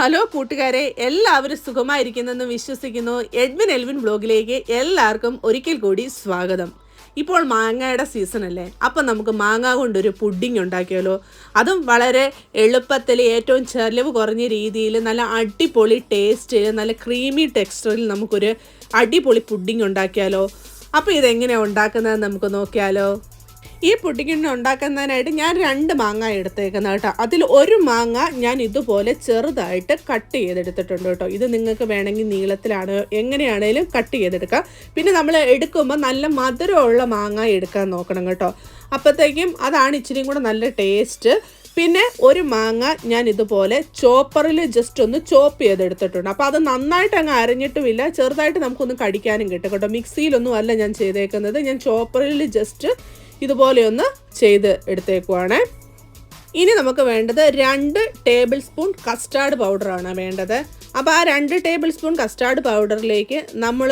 Hello കൂട്ടുകാരെ എല്ലാവരും സുഖമായിരിക്കുന്നെന്ന് വിശ്വസിക്കുന്നു എഡ്വിൻ എൽവിൻ ബ്ലോഗിലേക്ക് എല്ലാവർക്കും ഒരിക്കൽ കൂടി സ്വാഗതം. ഇപ്പോൾ മാങ്ങയുടെ സീസൺ അല്ലേ? അപ്പം നമുക്ക് മാങ്ങ കൊണ്ടൊരു പുഡിംഗ് ഉണ്ടാക്കിയാലോ? അതും വളരെ എളുപ്പത്തിൽ ഏറ്റവും ചെലവ് കുറഞ്ഞ രീതിയിൽ നല്ല അടിപൊളി ടേസ്റ്റ് നല്ല ക്രീമി ടെക്സ്ചറിൽ നമുക്കൊരു അടിപൊളി പുഡിംഗ് ഉണ്ടാക്കിയാലോ? അപ്പോൾ ഇതെങ്ങനെയാണ് ഉണ്ടാക്കുന്നത് നമുക്ക് നോക്കിയാലോ? ഈ പുഡിങ്ങിന് ഉണ്ടാക്കുന്നതിനായിട്ട് ഞാൻ രണ്ട് മാങ്ങ എടുത്തേക്കുന്നത് കേട്ടോ. അതിൽ ഒരു മാങ്ങ ഞാൻ ഇതുപോലെ ചെറുതായിട്ട് കട്ട് ചെയ്തെടുത്തിട്ടുണ്ട് കേട്ടോ. ഇത് നിങ്ങൾക്ക് വേണമെങ്കിൽ നീളത്തിലാണ് എങ്ങനെയാണേലും കട്ട് ചെയ്തെടുക്കാം. പിന്നെ നമ്മൾ എടുക്കുമ്പോൾ നല്ല മധുരമുള്ള മാങ്ങ എടുക്കാൻ നോക്കണം കേട്ടോ. അപ്പോഴത്തേക്കും അതാണ് ഇച്ചിരിയും കൂടെ നല്ല ടേസ്റ്റ്. പിന്നെ ഒരു മാങ്ങ ഞാൻ ഇതുപോലെ ചോപ്പറിൽ ജസ്റ്റ് ഒന്ന് ചോപ്പ് ചെയ്തെടുത്തിട്ടുണ്ട്. അപ്പോൾ അത് നന്നായിട്ട് അങ്ങ് അരഞ്ഞിട്ടുമില്ല. ചെറുതായിട്ട് നമുക്കൊന്ന് കടിക്കാനും കിട്ടും കേട്ടോ. മിക്സിയിലൊന്നും അല്ല ഞാൻ ചെയ്തേക്കുന്നത്. ഞാൻ ചോപ്പറിൽ ജസ്റ്റ് ഇതുപോലെ ഒന്ന് ചെയ്ത് എടുത്തേക്കുവാണ്. ഇനി നമുക്ക് വേണ്ടത് രണ്ട് ടേബിൾ സ്പൂൺ കസ്റ്റാർഡ് പൗഡറാണ് വേണ്ടത്. അപ്പോൾ ആ രണ്ട് ടേബിൾ സ്പൂൺ കസ്റ്റാർഡ് പൗഡറിലേക്ക് നമ്മൾ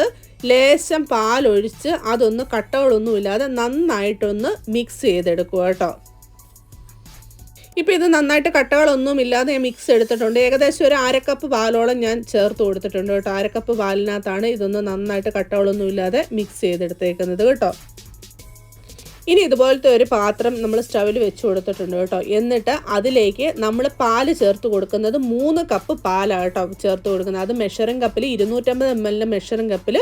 ലേശം പാലൊഴിച്ച് അതൊന്ന് കട്ടകളൊന്നുമില്ലാതെ നന്നായിട്ടൊന്ന് മിക്സ് ചെയ്തെടുക്കുക കേട്ടോ. ഇപ്പോൾ ഇത് നന്നായിട്ട് കട്ടകളൊന്നും ഇല്ലാതെ ഞാൻ മിക്സ് എടുത്തിട്ടുണ്ട്. ഏകദേശം ഒരു അരക്കപ്പ് പാലോളം ഞാൻ ചേർത്ത് കൊടുത്തിട്ടുണ്ട് കേട്ടോ. അരക്കപ്പ് പാലിനകത്താണ് ഇതൊന്ന് നന്നായിട്ട് കട്ടകളൊന്നും ഇല്ലാതെ മിക്സ് ചെയ്തെടുത്തേക്കുന്നത് കേട്ടോ. ഇനി ഇതുപോലത്തെ ഒരു പാത്രം നമ്മൾ സ്റ്റവിൽ വെച്ച് കൊടുത്തിട്ടുണ്ട് കേട്ടോ. എന്നിട്ട് അതിലേക്ക് നമ്മൾ പാൽ ചേർത്ത് കൊടുക്കുന്നത് മൂന്ന് കപ്പ് പാലാണ് കേട്ടോ ചേർത്ത് കൊടുക്കുന്നത്. അത് മെഷറിംഗ് കപ്പിൽ ഇരുന്നൂറ്റമ്പത് എം എല്ലിന്റെ മെഷറിംഗ് കപ്പിൽ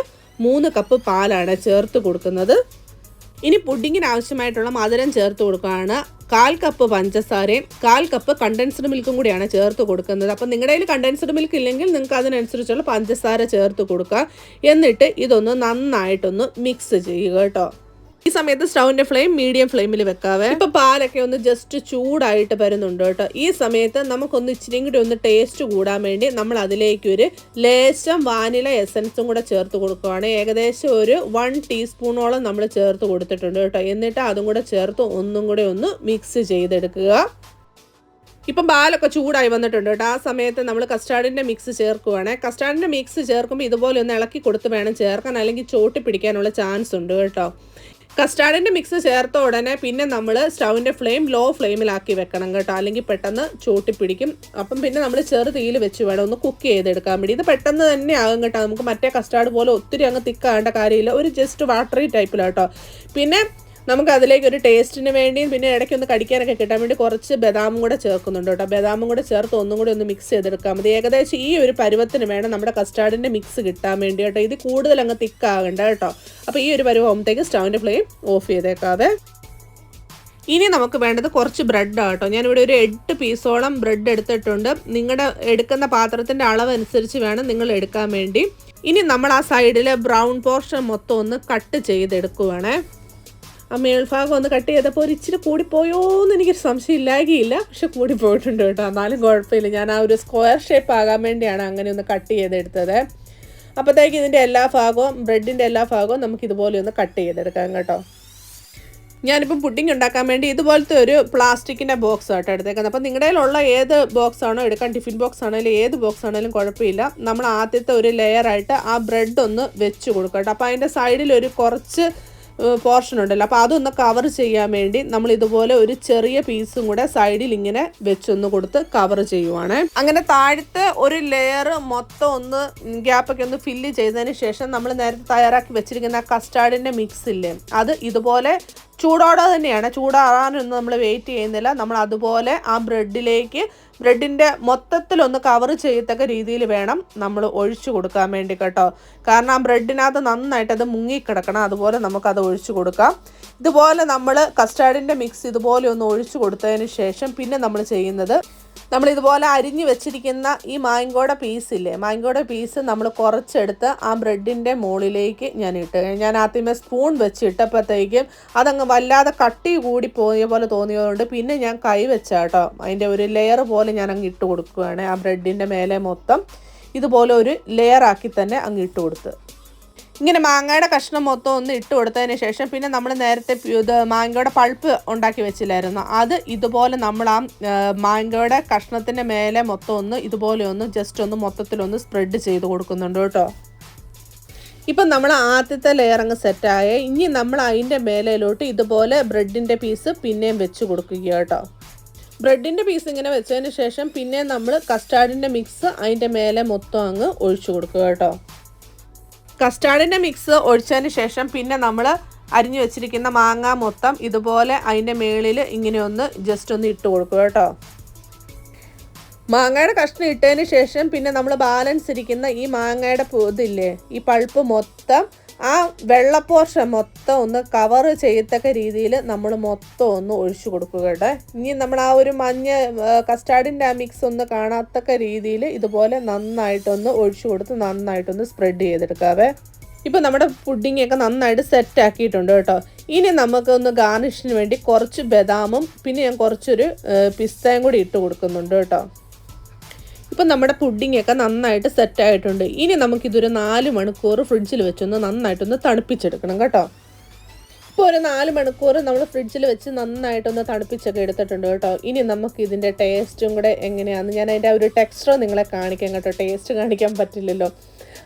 മൂന്ന് കപ്പ് പാലാണ് ചേർത്ത് കൊടുക്കുന്നത്. ഇനി പുഡിങ്ങിന് ആവശ്യമായിട്ടുള്ള മധുരം ചേർത്ത് കൊടുക്കുകയാണ്. കാൽ കപ്പ് പഞ്ചസാരയും കാൽ കപ്പ് കണ്ടൻസ്ഡ് മിൽക്കും കൂടിയാണ് ചേർത്ത് കൊടുക്കുന്നത്. അപ്പം നിങ്ങളുടെ കയ്യിൽ കണ്ടൻസ്ഡ് മിൽക്ക് ഇല്ലെങ്കിൽ നിങ്ങൾക്ക് അതിനനുസരിച്ചുള്ള പഞ്ചസാര ചേർത്ത് കൊടുക്കുക എന്നിട്ട് ഇതൊന്ന് നന്നായിട്ടൊന്ന് മിക്സ് ചെയ്യുക കേട്ടോ. ഈ സമയത്ത് സ്റ്റൗവിന്റെ ഫ്ലെയിം മീഡിയം ഫ്ലെയിമിൽ വെക്കാവേ. ഇപ്പൊ പാലൊക്കെ ഒന്ന് ജസ്റ്റ് ചൂടായിട്ട് വരുന്നുണ്ട് കേട്ടോ. ഈ സമയത്ത് നമുക്കൊന്ന് ഇച്ചിരി കൂടി ഒന്ന് ടേസ്റ്റ് കൂടാൻ വേണ്ടി നമ്മൾ അതിലേക്ക് ഒരു ലേശം വാനില എസൻസും കൂടെ ചേർത്ത് കൊടുക്കുകയാണ് ഏകദേശം ഒരു വൺ ടീസ്പൂണോളം നമ്മൾ ചേർത്ത് കൊടുത്തിട്ടുണ്ട് കേട്ടോ. എന്നിട്ട് അതും കൂടെ ചേർത്ത് ഒന്നും കൂടെ ഒന്ന് മിക്സ് ചെയ്തെടുക്കുക. ഇപ്പം പാലൊക്കെ ചൂടായി വന്നിട്ടുണ്ട് കേട്ടോ. ആ സമയത്ത് നമ്മൾ കസ്റ്റാർഡിന്റെ മിക്സ് ചേർക്കുവാണ്. കസ്റ്റാർഡിന്റെ മിക്സ് ചേർക്കുമ്പോൾ ഇതുപോലെ ഒന്ന് ഇളക്കി കൊടുത്ത് വേണം ചേർക്കാൻ അല്ലെങ്കിൽ ചോട്ടി പിടിക്കാനുള്ള ചാൻസ് ഉണ്ട് കേട്ടോ. കസ്റ്റാർഡിന്റെ മിക്സ് ചേർത്ത ഉടനെ പിന്നെ നമ്മൾ സ്റ്റൗവിന്റെ ഫ്ലെയിം ലോ ഫ്ലെയിമിലാക്കി വെക്കണം കേട്ടോ. അല്ലെങ്കിൽ പെട്ടെന്ന് ചൂട്ടിപ്പിടിക്കും അപ്പം പിന്നെ നമ്മൾ ചെറു തീയിൽ വെച്ച് വേണം ഒന്ന് കുക്ക് ചെയ്തെടുക്കാൻ വേണ്ടി. ഇത് പെട്ടെന്ന് തന്നെ ആകും കേട്ടോ. നമുക്ക് മറ്റേ കസ്റ്റാർഡ് പോലെ ഒത്തിരി അങ്ങ് തിക്കാകേണ്ട കാര്യമില്ല. ഒരു ജസ്റ്റ് വാട്ടറി ടൈപ്പിലാട്ടോ പിന്നെ നമുക്ക് അതിലേക്ക് ഒരു ടേസ്റ്റിന് വേണ്ടിയും പിന്നെ ഇടയ്ക്ക് ഒന്ന് കടിക്കാനൊക്കെ കിട്ടാൻ വേണ്ടി കുറച്ച് ബദാമും കൂടെ ചേർക്കുന്നുണ്ട് കേട്ടോ. ബദാമും കൂടെ ചേർത്ത് ഒന്നും കൂടി ഒന്ന് മിക്സ് ചെയ്തെടുക്കാൻ മതി. ഏകദേശം ഈ ഒരു പരുവത്തിന് വേണം നമ്മുടെ കസ്റ്റാർഡിന്റെ മിക്സ് കിട്ടാൻ വേണ്ടി കേട്ടോ. ഇത് കൂടുതൽ അങ്ങ് തിക്കാകണ്ട കേട്ടോ. അപ്പോൾ ഈ ഒരു പരുവാകുമ്പോഴത്തേക്ക് സ്റ്റൗവിന്റെ ഫ്ലെയിം ഓഫ് ചെയ്തേക്കാതെ ഇനി നമുക്ക് വേണ്ടത് കുറച്ച് ബ്രെഡ് കേട്ടോ. ഞാനിവിടെ ഒരു എട്ട് പീസോളം ബ്രെഡ് എടുത്തിട്ടുണ്ട്. നിങ്ങളുടെ എടുക്കുന്ന പാത്രത്തിന്റെ അളവ് അനുസരിച്ച് വേണം നിങ്ങൾ എടുക്കാൻ വേണ്ടി. ഇനി നമ്മൾ ആ സൈഡിലെ ബ്രൗൺ പോർഷൻ മൊത്തം ഒന്ന് കട്ട് ചെയ്തെടുക്കുവാണേ. ആ മേൽഭാഗം ഒന്ന് കട്ട് ചെയ്തപ്പോൾ ഒരു ഇച്ചിരി കൂടിപ്പോയോ എന്ന് എനിക്കൊരു സംശയം ഇല്ലാകിയില്ല പക്ഷെ കൂടി പോയിട്ടുണ്ട് കേട്ടോ. എന്നാലും കുഴപ്പമില്ല. ഞാൻ ആ ഒരു സ്ക്വയർ ഷേപ്പ് ആകാൻ വേണ്ടിയാണ് അങ്ങനെ ഒന്ന് കട്ട് ചെയ്തെടുത്തത്. അപ്പോഴത്തേക്ക് ഇതിന്റെ എല്ലാ ഭാഗവും ബ്രെഡിന്റെ എല്ലാ ഭാഗവും നമുക്ക് ഇതുപോലെ ഒന്ന് കട്ട് ചെയ്തെടുക്കാം കേട്ടോ. ഞാനിപ്പോൾ പുഡിംഗ് ഉണ്ടാക്കാൻ വേണ്ടി ഇതുപോലത്തെ ഒരു പ്ലാസ്റ്റിക്കിന്റെ ബോക്സ് ആട്ടോ എടുത്തേക്കുന്നത്. അപ്പോൾ നിങ്ങളുടെ കയ്യിലുള്ള ഏത് ബോക്സ് ആണോ എടുക്കാൻ ടിഫിൻ ബോക്സ് ആണെങ്കിലും ഏത് ബോക്സ് ആണെങ്കിലും കുഴപ്പമില്ല. നമ്മൾ ആദ്യത്തെ ഒരു ലെയറായിട്ട് ആ ബ്രെഡ് ഒന്ന് വെച്ച് കൊടുക്കാം കേട്ടോ. അപ്പോൾ അതിന്റെ സൈഡിൽ ഒരു കുറച്ച് പോർഷൻ ഉണ്ടല്ലോ. അപ്പോൾ അതൊന്ന് കവർ ചെയ്യാൻ വേണ്ടി നമ്മൾ ഇതുപോലെ ഒരു ചെറിയ പീസും കൂടെ സൈഡിൽ ഇങ്ങനെ വെച്ചൊന്ന് കൊടുത്ത് കവർ ചെയ്യുവാണ്. അങ്ങനെ താഴത്തെ ഒരു ലെയർ മൊത്തം ഒന്ന് ഗ്യാപ്പൊക്കെ ഒന്ന് ഫില്ല് ചെയ്തതിന് ശേഷം നമ്മൾ നേരത്തെ തയ്യാറാക്കി വെച്ചിരിക്കുന്ന കസ്റ്റാർഡിന്റെ മിക്സ് ഇല്ലേ അത് ഇതുപോലെ ചൂടോടെ തന്നെയാണ്. ചൂടാറാനൊന്നും നമ്മൾ വെയിറ്റ് ചെയ്യുന്നില്ല. നമ്മൾ അതുപോലെ ആ ബ്രെഡിലേക്ക് ബ്രെഡിന്റെ മൊത്തത്തിലൊന്ന് കവർ ചെയ്യത്തക്ക രീതിയിൽ വേണം നമ്മൾ ഒഴിച്ചു കൊടുക്കാൻ വേണ്ടി കേട്ടോ കാരണം ആ ബ്രെഡിനകത്ത് നന്നായിട്ട് അത് മുങ്ങിക്കിടക്കണം. അതുപോലെ നമുക്കത് ഒഴിച്ചു കൊടുക്കാം. ഇതുപോലെ നമ്മൾ കസ്റ്റാർഡിന്റെ മിക്സ് ഇതുപോലെ ഒന്ന് ഒഴിച്ചു കൊടുത്തതിന് ശേഷം പിന്നെ നമ്മൾ ചെയ്യുന്നത് നമ്മൾ ഇതുപോലെ അരിഞ്ഞു വെച്ചിരിക്കുന്ന ഈ മാങ്കോടെ ഇല്ലേ? മാങ്കോടെ പീസ് നമ്മൾ കുറച്ചെടുത്ത് ആ ബ്രെഡിന്റെ മുകളിലേക്ക് ഞാൻ ഇട്ട് ഞാൻ ആദ്യമേ സ്പൂൺ വെച്ച് ഇട്ടപ്പോഴത്തേക്കും അതങ്ങ് വല്ലാതെ കട്ടി കൂടി പോയ പോലെ തോന്നിയതുകൊണ്ട് പിന്നെ ഞാൻ കൈ വെച്ചാട്ടോ അതിന്റെ ഒരു ലെയർ പോലെ ഞാൻ അങ്ങ് ഇട്ട് കൊടുക്കുകയാണ് ആ ബ്രെഡിന്റെ മേലെ മൊത്തം. ഇതുപോലെ ഒരു ലെയറാക്കി തന്നെ അങ്ങ് ഇട്ട് കൊടുത്ത്. ഇങ്ങനെ മാങ്ങയുടെ കഷ്ണം മൊത്തം ഒന്ന് ഇട്ട് കൊടുത്തതിന് ശേഷം പിന്നെ നമ്മൾ നേരത്തെ ഇത് മാങ്ങയുടെ പൾപ്പ് ഉണ്ടാക്കി വെച്ചില്ലായിരുന്നു. അത് ഇതുപോലെ നമ്മൾ ആ മാങ്ങയുടെ കഷ്ണത്തിന്റെ മേലെ മൊത്തം ഒന്ന് ഇതുപോലെ ഒന്ന് ജസ്റ്റ് ഒന്ന് മൊത്തത്തിലൊന്ന് സ്പ്രെഡ് ചെയ്ത് കൊടുക്കുന്നുണ്ട് കേട്ടോ. ഇപ്പം നമ്മൾ ആദ്യത്തെ ലെയർ അങ്ങ് സെറ്റായ ഇനി നമ്മൾ അതിന്റെ മേലേലോട്ട് ഇതുപോലെ ബ്രെഡിന്റെ പീസ് പിന്നെയും വെച്ച് കൊടുക്കുക കേട്ടോ. ബ്രെഡിന്റെ പീസ് ഇങ്ങനെ വെച്ചതിന് ശേഷം പിന്നെ നമ്മൾ കസ്റ്റാർഡിന്റെ മിക്സ് അതിന്റെ മേലെ മൊത്തം അങ്ങ് ഒഴിച്ചു കൊടുക്കുക കേട്ടോ. കസ്റ്റാർഡിന്റെ മിക്സ് ഒഴിച്ചതിന് ശേഷം പിന്നെ നമ്മൾ അരിഞ്ഞു വെച്ചിരിക്കുന്ന മാങ്ങ മൊത്തം ഇതുപോലെ അതിന്റെ മേളിൽ ഇങ്ങനെ ഒന്ന് ജസ്റ്റ് ഒന്ന് ഇട്ട് കൊടുക്കുക കേട്ടോ. മാങ്ങയുടെ കഷ്ണം ഇട്ടതിന് ശേഷം പിന്നെ നമ്മൾ ബാലൻസ് ഇരിക്കുന്ന ഈ മാങ്ങയുടെ ഇതില്ലേ ഈ പൾപ്പ് മൊത്തം ആ വെള്ള പോർഷൻ മൊത്തം ഒന്ന് കവർ ചെയ്യത്തക്ക രീതിയിൽ നമ്മൾ മൊത്തം ഒന്ന് ഒഴിച്ചു കൊടുക്കുക കേട്ടോ. ഇനി നമ്മൾ ആ ഒരു മഞ്ഞ കസ്റ്റാർഡിന്റെ ആ മിക്സ് ഒന്ന് കാണാത്തക്ക രീതിയിൽ ഇതുപോലെ നന്നായിട്ടൊന്ന് ഒഴിച്ചു കൊടുത്ത് നന്നായിട്ടൊന്ന് സ്പ്രെഡ് ചെയ്തെടുക്കാവേ. ഇപ്പോൾ നമ്മുടെ പുഡിങ്ങൊക്കെ നന്നായിട്ട് സെറ്റ് ആക്കിയിട്ടുണ്ട് കേട്ടോ. ഇനി നമുക്കൊന്ന് ഗാർണിഷിന് വേണ്ടി കുറച്ച് ബദാമും പിന്നെ ഞാൻ കുറച്ചൊരു പിസ്തയും കൂടി ഇട്ട് കൊടുക്കുന്നുണ്ട് കേട്ടോ. ഇപ്പം നമ്മുടെ പുഡിങ്ങൊക്കെ നന്നായിട്ട് സെറ്റ് ആയിട്ടുണ്ട്. ഇനി നമുക്കിതൊരു നാല് മണിക്കൂർ ഫ്രിഡ്ജിൽ വെച്ചൊന്ന് നന്നായിട്ടൊന്ന് തണുപ്പിച്ചെടുക്കണം കേട്ടോ. ഇപ്പോൾ ഒരു നാല് മണിക്കൂർ നമ്മൾ ഫ്രിഡ്ജിൽ വെച്ച് നന്നായിട്ടൊന്ന് തണുപ്പിച്ചൊക്കെ എടുത്തിട്ടുണ്ട് കേട്ടോ. ഇനി നമുക്ക് ഇതിന്റെ ടേസ്റ്റും കൂടെ എങ്ങനെയാണെന്ന് ഞാൻ അതിന്റെ ഒരു ടെക്സ്ചർ നിങ്ങളെ കാണിക്കാം കേട്ടോ. ടേസ്റ്റ് കാണിക്കാൻ പറ്റില്ലല്ലോ.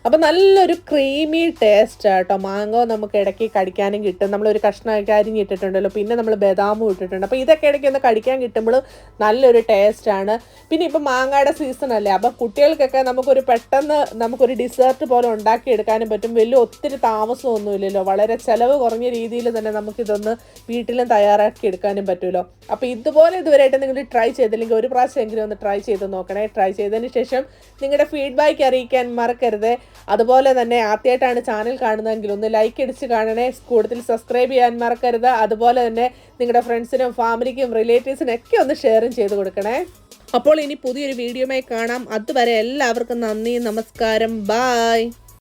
അപ്പോൾ നല്ലൊരു ക്രീമി ടേസ്റ്റ് കേട്ടോ മാങ്ങോ നമുക്ക് ഇടയ്ക്ക് കടിക്കാനും കിട്ടും. നമ്മളൊരു കഷ്ണമൊക്കെ അരിഞ്ഞിട്ടിട്ടുണ്ടല്ലോ പിന്നെ നമ്മൾ ബദാമും ഇട്ടിട്ടുണ്ട്. അപ്പോൾ ഇതൊക്കെ ഇടയ്ക്ക് ഒന്ന് കടിക്കാൻ കിട്ടുമ്പോൾ നല്ലൊരു ടേസ്റ്റാണ് പിന്നെ ഇപ്പോൾ മാങ്ങയുടെ സീസൺ അല്ലേ? അപ്പോൾ കുട്ടികൾക്കൊക്കെ നമുക്കൊരു പെട്ടെന്ന് നമുക്കൊരു ഡിസേർട്ട് പോലെ ഉണ്ടാക്കിയെടുക്കാനും പറ്റും. വലിയ ഒത്തിരി താമസമൊന്നുമില്ലല്ലോ വളരെ ചിലവ് കുറഞ്ഞ രീതിയിൽ തന്നെ നമുക്കിതൊന്ന് വീട്ടിലും തയ്യാറാക്കി എടുക്കാനും പറ്റുമല്ലോ അപ്പോൾ ഇതുപോലെ ഇതുവരെയായിട്ട് നിങ്ങൾ ട്രൈ ചെയ്തില്ലെങ്കിൽ ഒരു പ്രാവശ്യമെങ്കിലും ഒന്ന് ട്രൈ ചെയ്ത് നോക്കണേ. ട്രൈ ചെയ്തതിന് ശേഷം നിങ്ങളുടെ ഫീഡ്ബാക്ക് അറിയിക്കാൻ മറക്കരുത്. അതുപോലെ തന്നെ ആദ്യമായിട്ടാണ് ചാനൽ കാണുന്നതെങ്കിൽ ഒന്ന് ലൈക്ക് അടിച്ച് കാണണേ. കൂടുതൽ സബ്സ്ക്രൈബ് ചെയ്യാൻ മറക്കരുത്. അതുപോലെ തന്നെ നിങ്ങളുടെ ഫ്രണ്ട്സിനും ഫാമിലിക്കും റിലേറ്റീവ്സിനും ഒക്കെ ഒന്ന് ഷെയറും ചെയ്ത് കൊടുക്കണേ. അപ്പോൾ ഇനി പുതിയൊരു വീഡിയോയുമായി കാണാം. അതുവരെ എല്ലാവർക്കും നന്ദി നമസ്കാരം. ബായ്